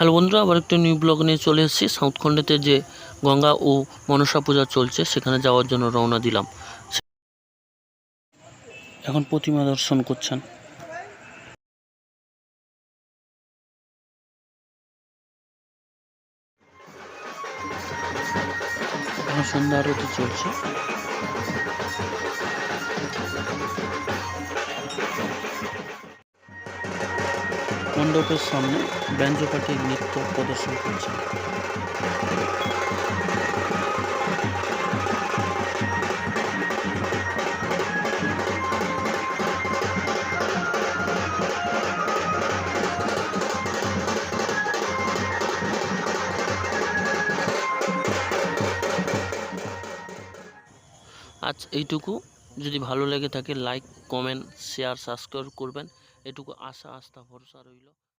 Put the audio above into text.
Hello বন্ধুরা, আবার একটা নিউ ব্লগ নিয়ে চলে এসেছি। সাউথখন্ডেতে যে গঙ্গা ও মনসা পূজা চলছে, সেখানে যাওয়ার জন্য রওনা দিলাম। এখন প্রতিমা দর্শন করছেন। সন্ধ্যা আরতি চলছে। মণ্ডপের সামনে ব্যঞ্জ নৃত্য প্রদর্শন করছে আজ এইটুকু। যদি ভালো লেগে থাকে লাইক কমেন্ট শেয়ার সাবস্ক্রাইব করবেন। এটুকু আশা আস্থা ভরসা রইল।